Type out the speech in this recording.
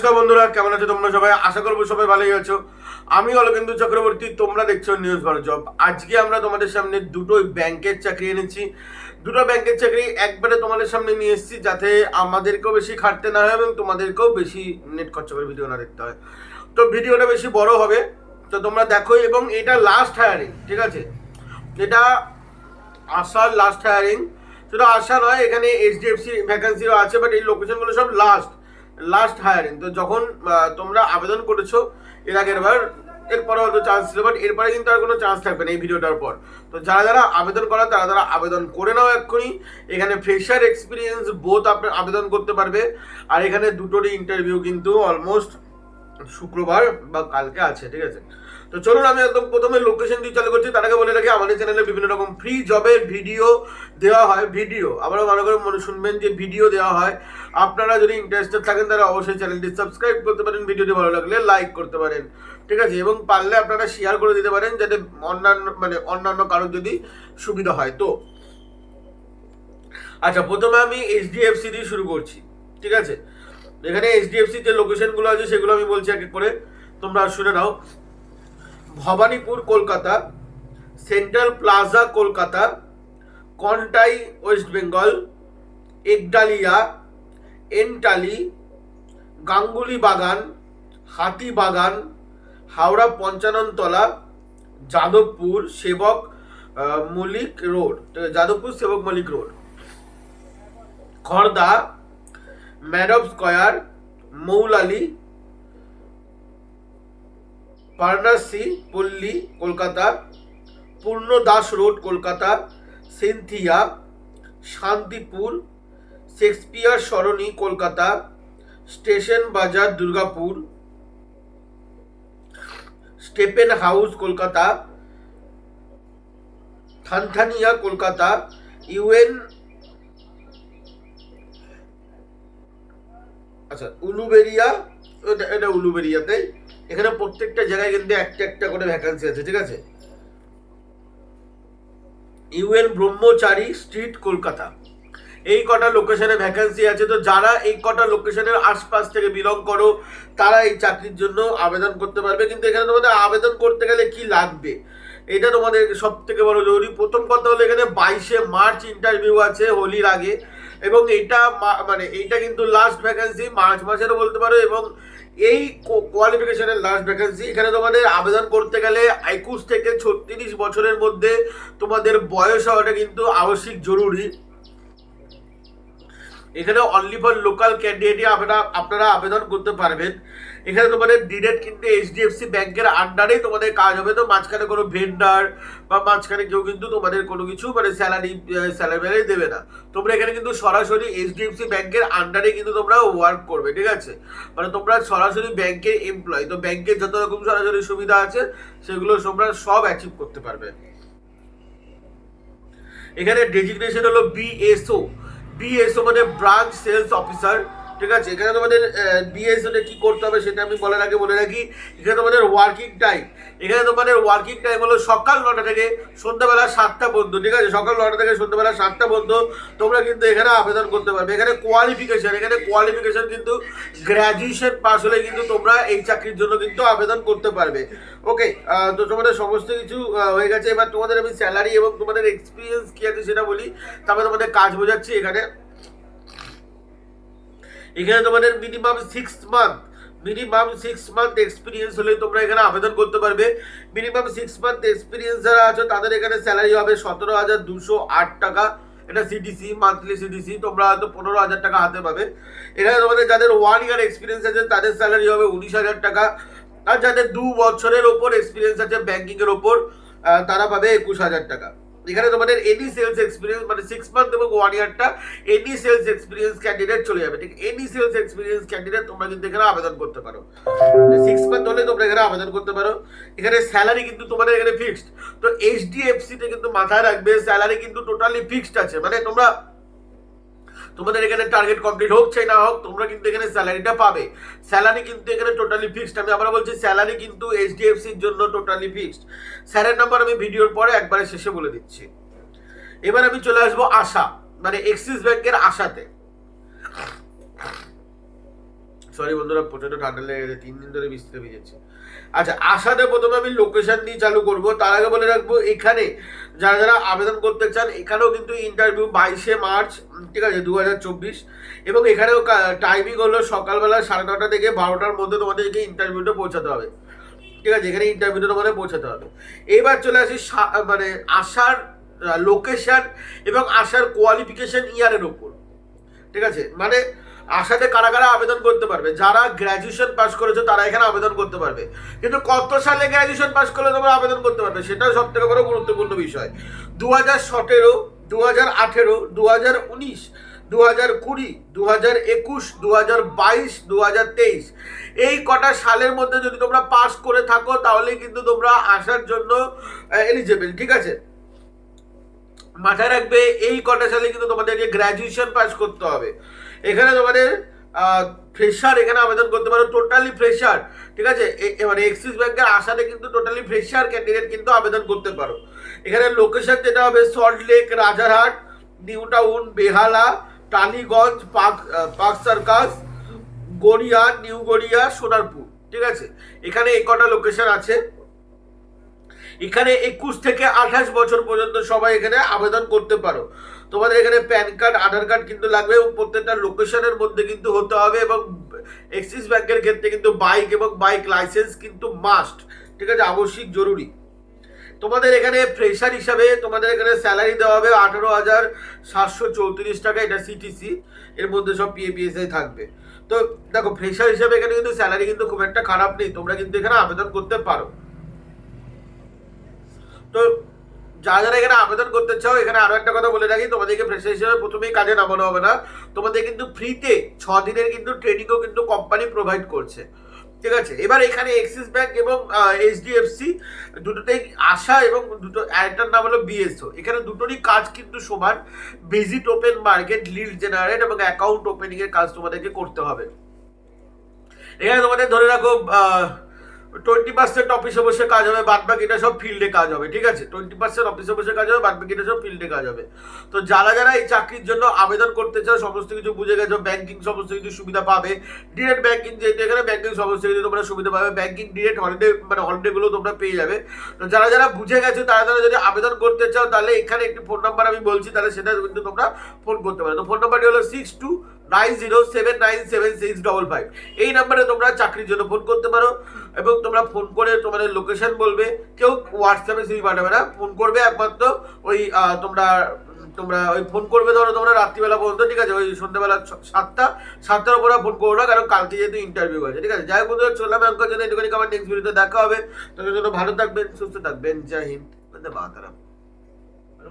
নমস্কার বন্ধুরা, কেমন আছো তোমরা সবাই? আশা করব সবাই ভালোই আছো। আমি অলকেন্দু চক্রবর্তী, তোমরা দেখছ নিউজ ভালো জব আজকে আমরা তোমাদের সামনে দুটো ব্যাংকের চাকরি এনেছি। দুটো ব্যাংকের চাকরি একবারে তোমাদের সামনে নিয়ে এসেছি, যাতে আমাদেরকেও বেশি খাটতে না হয় এবং তোমাদেরকেও বেশি নেট খরচা করে ভিডিও না দেখতে হয়। তো ভিডিওটা বেশি বড় হবে। তো তোমরা দেখো এবং এটা লাস্ট হায়ারিং ঠিক আছে? এটা আসার লাস্ট হায়ারিং শুধু আশা নয়, এখানে এইচডিএফসি ভ্যাকান্সিও আছে বাট এই লোকেশনগুলো সব লাস্ট লাস্ট হায়ারিং তো যখন তোমরা আবেদন করেছ, এর আগের বার এরপরে হয়তো চান্স ছিল বাট এরপরে কিন্তু আর কোনো চান্স থাকবে না এই ভিডিওটার পর। তো যারা যারা আবেদন করা, তারা তারা আবেদন করে নাও এক্ষুনি। এখানে ফ্রেশার এক্সপিরিয়েন্স বোধ আপনার আবেদন করতে পারবে। আর এখানে দুটোরই ইন্টারভিউ কিন্তু অলমোস্ট শুক্রবার বা কালকে আছে, ঠিক আছে? তো চলুন, আমি একদম প্রথমে লোকেশন দিয়ে চালু করছি। তার আগে বলে রাখি, আমাদের চ্যানেলে বিভিন্ন রকম ফ্রি জবের ভিডিও দেওয়া হয়। ভিডিও আবারও মনে করে মনে শুনবেন যে ভিডিও দেওয়া হয়। আপনারা যদি ইন্টারেস্টেড থাকেন তারা অবশ্যই চ্যানেলটি সাবস্ক্রাইব করতে পারেন। ভিডিওটি ভালো লাগলে লাইক করতে পারেন, ঠিক আছে? এবং পারলে আপনারা শেয়ার করে দিতে পারেন, যাতে অন্যান্য মানে অন্যান্য কারোর যদি সুবিধা হয়। তো আচ্ছা প্রথমে আমি এইচডিএফসি দিয়ে শুরু করছি, ঠিক আছে? এখানে এইচডিএফসি যে লোকেশনগুলো আছে সেগুলো আমি বলছি এক এক করে। তোমরা শুনে নাও। Bhowanipore Kolkata central plaza Kolkata Contai west Bengal Ekdalia Entally Ganguly Bagan Hati Bagan Howrah Panchanantala Jadavpur সেবক আহ, Mallick road Jadavpur Sevak Mallick road Khardah ম্যাডব square Moulali Parnasree Pally Kolkata Purna Das road Kolkata Sainthia Shantipur Shakespeare Sarani Kolkata station বাজার Durgapur Stephen house Kolkata Thanthania Kolkata UN আচ্ছা উলুবেরিয়া, এটা এটা উলুবেরিয়াতে। এখানে প্রত্যেকটা জায়গায় কিন্তু একটা একটা করে ভ্যাকান্সি আছে, ঠিক আছে? ইউএন ব্রহ্মচারী স্ট্রিট কলকাতা এই কটা লোকেশনে ভ্যাকান্সি আছে, তো যারা এই কটা লোকেশনের আশপাশ থেকে বিলং করো, তারা এই চাকরির জন্য আবেদন করতে পারবে। কিন্তু এখানে তোমাদের আবেদন করতে গেলে কি লাগবে? এটা তোমাদের সব থেকে বড় জরুরি। প্রথম কথা হলো এখানে বাইশে মার্চ ইন্টারভিউ আছে, হোলির আগে। এবং এটা মানে এইটা কিন্তু লাস্ট ভ্যাকেন্সি মার্চ মাসেরও বলতে পারো, এবং এই কোয়ালিফিকেশনের লাস্ট ভ্যাকেন্সি এখানে তোমাদের আবেদন করতে গেলে একুশ থেকে ছত্রিশ বছরের মধ্যে তোমাদের বয়স হওয়াটা কিন্তু আবশ্যিক, জরুরি। এখানে অনলি ফর লোকাল ক্যান্ডিডেটই আপনারা আপনারা আবেদন করতে পারবেন। এখানে তোমাদের ডিরেক্ট কিন্তু এইচডিএফসি ব্যাংকের আন্ডারেই তোমাদের কাজ হবে। তো মাঝখানে কোনো ভেন্ডার বা মাঝখানে কেউ কিন্তু তোমাদের কোনো কিছু মানে স্যালারি স্যালারি দেবে না। তোমরা এখানে কিন্তু সরাসরি এইচডিএফসি ব্যাংকের আন্ডারে কিন্তু তোমরা ওয়ার্ক করবে, ঠিক আছে? মানে তোমরা সরাসরি ব্যাংকের এমপ্লয় তো ব্যাংকের যত রকম সরাসরি সুবিধা আছে, সেগুলো তোমরা সব অ্যাচিভ করতে পারবে। এখানে ডেজিগনেশন হলো বিএসও বিএসও মানে ব্রাঞ্চ সেলস অফিসার ঠিক আছে? এখানে তোমাদের বিএসও কি করতে হবে সেটা আমি বলার আগে বলে রাখি। এখানে তোমাদের ওয়ার্কিং টাইম এখানে তোমাদের ওয়ার্কিং টাইম হলো সকাল নটা থেকে সন্ধ্যাবেলা সাতটা পর্যন্ত, ঠিক আছে? সকাল নটা থেকে সন্ধ্যাবেলা সাতটা পর্যন্ত তোমরা কিন্তু এখানে আবেদন করতে পারবে। এখানে কোয়ালিফিকেশন এখানে কোয়ালিফিকেশন কিন্তু গ্র্যাজুয়েশন পাস হলে কিন্তু তোমরা এই চাকরির জন্য কিন্তু আবেদন করতে পারবে। ওকে তো তোমাদের সমস্ত কিছু হয়ে গেছে। এবার তোমাদের আমি স্যালারি এবং তোমাদের এক্সপিরিয়েন্স কি আছে সেটা বলি। তারপরে তোমাদের কাজ বোঝাচ্ছি এখানে। এখানে তোমাদের minimum six month minimum six month experience হলে তোমরা এখানে আবেদন করতে পারবে। মিনিমাম সিক্স মান্থ এক্সপিরিয়েন্স যারা আছে, তাদের এখানে স্যালারি হবে সতেরো হাজার দুশো আট টাকা। এটা সিডিসি মান্থলি সিডিসি তোমরা হয়তো পনেরো হাজার টাকা হাতে পাবে। এখানে তোমাদের যাদের ওয়ান ইয়ার এক্সপিরিয়েন্স আছে, তাদের স্যালারি হবে উনিশ হাজার টাকা। আর যাদের দু বছরের ওপর এক্সপিরিয়েন্স আছে ব্যাঙ্কিংয়ের ওপর তারা পাবে একুশ হাজার টাকা। এখানে তোমাদের এনি সেলস এক্সপিরিয়েন্স মানে সিক্স মান্থ এবং ওয়ান ইয়ারটা এনি সেলস এক্সপিরিয়েন্স ক্যান্ডিডেট চলে যাবে। ঠিক এনি সেলস এক্সপিরিয়েন্স ক্যান্ডিডেট তোমরা কিন্তু এখানে আবেদন করতে পারো। সিক্স মান্থ হলে তোমরা এখানে আবেদন করতে পারো। এখানে স্যালারি কিন্তু তোমাদের এখানে ফিক্সড তো এইচডিএফসিতে কিন্তু মাথায় রাখবে স্যালারি কিন্তু টোটালি ফিক্সড আছে। মানে তোমরা তোমাদের এখানে টার্গেট কমপ্লিট হোক চাই না হোক, তোমরা কিন্তু এখানে স্যালারিটা পাবে। স্যালারি কিন্তু এখানে টোটালি ফিক্সড আমি আবার বলছি স্যালারি কিন্তু এইচডিএফসির জন্য টোটালি ফিক্সড স্যারের নাম্বার আমি ভিডিওর পরে একবারে শেষে বলে দিচ্ছি। এবার আমি চলে আসব আশা মানে এক্সিস ব্যাংকের আশাতে। সরি বন্ধুরা প্রচণ্ড ঠান্ডা লেগে গেছে, তিন দিন ধরে বৃষ্টিতে ভিজেছি আচ্ছা আশাতে প্রথমে আমি লোকেশন দিয়ে চালু করব। তার আগে বলে রাখব, এখানে যারা যারা আবেদন করতে চান, এখানেও কিন্তু ইন্টারভিউ বাইশে মার্চ ঠিক আছে দু হাজার চব্বিশ। এবং এখানেও টাইমিং হলো সকালবেলা সাড়ে নটা থেকে বারোটার মধ্যে তোমাদেরকে ইন্টারভিউটা পৌঁছাতে হবে। ঠিক আছে, এখানে ইন্টারভিউটা তোমাদের পৌঁছাতে হবে। এবার চলে আসি মানে আসার লোকেশন এবং আসার কোয়ালিফিকেশন ইয়ারের ওপর ঠিক আছে মানে আশাতে কারা কারা আবেদন করতে পারবে? যারা গ্র্যাজুয়েশন পাস করেছ তারা এখানে আবেদন করতে পারবে। কিন্তু কত সালে গ্র্যাজুয়েশন পাস করলে তোমরা আবেদন করতে পারবে? সেটাও সব থেকে বড় গুরুত্বপূর্ণ বিষয়। দু হাজার সতেরো দু হাজার আঠেরো দু হাজার উনিশ দু হাজার কুড়ি দু হাজার একুশ দু হাজার বাইশ দু হাজার তেইশ। এই কটা সালের মধ্যে যদি তোমরা পাস করে থাকো, তাহলে কিন্তু তোমরা আসার জন্য এলিজেবল ঠিক আছে? মাথায় রাখবে, এই কটা সালে কিন্তু তোমাদেরকে গ্র্যাজুয়েশন পাস করতে হবে। এখানে তোমাদের ফ্রেশার এখানে আবেদন করতে পারো টোটালি ফ্রেশার ঠিক আছে? এবারে এক্সিস ব্যাংকের আসাতে কিন্তু টোটালি ফ্রেশার ক্যান্ডিডেট কিন্তু আবেদন করতে পারো। এখানে লোকেশন যেটা হবে সল্টলেক রাজারহাট নিউ টাউন বেহালা টালিগঞ্জ পার্ক আহ, পার্ক সার্কাস গড়িয়া নিউ গড়িয়া সোনারপুর ঠিক আছে? এখানে এই কটা লোকেশন আছে। এখানে একুশ থেকে আঠাশ বছর পর্যন্ত সবাই এখানে আবেদন করতে পারো। তোমাদের এখানে প্যান কার্ড, আধার কার্ড কিন্তু লাগবে এবং প্রত্যেকটা লোকেশনের মধ্যে কিন্তু হতে হবে এবং এক্সিস ব্যাংকের ক্ষেত্রে কিন্তু বাইক এবং বাইক লাইসেন্স কিন্তু মাস্ট ঠিক আছে? আবশ্যিক, জরুরি। তোমাদের এখানে ফ্রেশার হিসাবে তোমাদের এখানে স্যালারি দেওয়া হবে আঠারো হাজার সাতশো চৌত্রিশ টাকা, এটা সিটিসি এর মধ্যে সব পিএপিএসআই থাকবে। তো দেখো ফ্রেশার হিসাবে এখানে কিন্তু স্যালারি কিন্তু খুব একটা খারাপ নেই, তোমরা কিন্তু এখানে আবেদন করতে পারো। তো যারা যারা এখানে আবেদন করতে চাও, এখানে আরও একটা কথা বলে রাখি, তোমাদেরকে ফ্রেশার হিসেবে প্রথমেই কাজে নামানো হবে না। তোমাদের কিন্তু ফ্রিতে ছ দিনের কিন্তু ট্রেনিংও কিন্তু কোম্পানি প্রোভাইড করছে। ঠিক আছে? এবার এখানে এক্সিস ব্যাংক এবং এইচডিএফসি দুটোতেই আসা এবং দুটো একটার নাম হলো বিএসও এখানে দুটোরই কাজ কিন্তু সমান। Visit open market lead generate এবং অ্যাকাউন্ট ওপেনিং এর কাজ তোমাদেরকে করতে হবে। এখানে তোমাদের ধরে রাখো টোয়েন্টি পার্সেন্ট অফিসে বসে কাজ হবে বাদ বাকিটা সব ফিল্ডে কাজ হবে, ঠিক আছে? টোয়েন্টি পার্সেন্ট অফিসে বসে কাজ হবে বাদ বাকিটা সব ফিল্ডে কাজ হবে। তো যারা যারা এই চাকরির জন্য আবেদন করতে চাও, সমস্ত কিছু বুঝে গেছো ব্যাংকিং সমস্ত কিছু সুবিধা পাবে। ডিরেক্ট ব্যাংকিং যেহেতু এখানে ব্যাংকিং সমস্ত কিছু তোমরা সুবিধা পাবে। ব্যাংকিং ডিরেক্ট হলিডে মানে হলিডেগুলো তোমরা পেয়ে যাবে। তো যারা যারা বুঝে গেছো, তারা যারা যদি আবেদন করতে চাও, তাহলে এখানে একটি ফোন নাম্বার আমি বলছি, তাহলে সেটা কিন্তু তোমরা ফোন করতে পারো। তো ফোন নাম্বারটি হলো six two nine zero seven nine seven six double five. এই নাম্বারে তোমরা চাকরির জন্য ফোন করতে পারো এবং তোমরা ফোন করে তোমাদের লোকেশন বলবে। কেউ হোয়াটসঅ্যাপে সিভি পাঠাবে না ফোন করবে একমাত্র ওই তোমরা তোমরা ওই ফোন করবে ধরো তোমরা রাত্রিবেলা পর্যন্ত, ঠিক আছে? ওই সন্ধ্যেবেলা সাতটা, সাতটার উপরে ফোন করো না, কারণ কালকে যেহেতু ইন্টারভিউ আছে, ঠিক আছে? যাই হোক চললাম এখনকার জন্য এটুখানি আমার নেক্সট ভিডিওতে দেখা হবে। তোমাদের জন্য ভালো থাকবেন, সুস্থ থাকবেন, জয় হিন্দ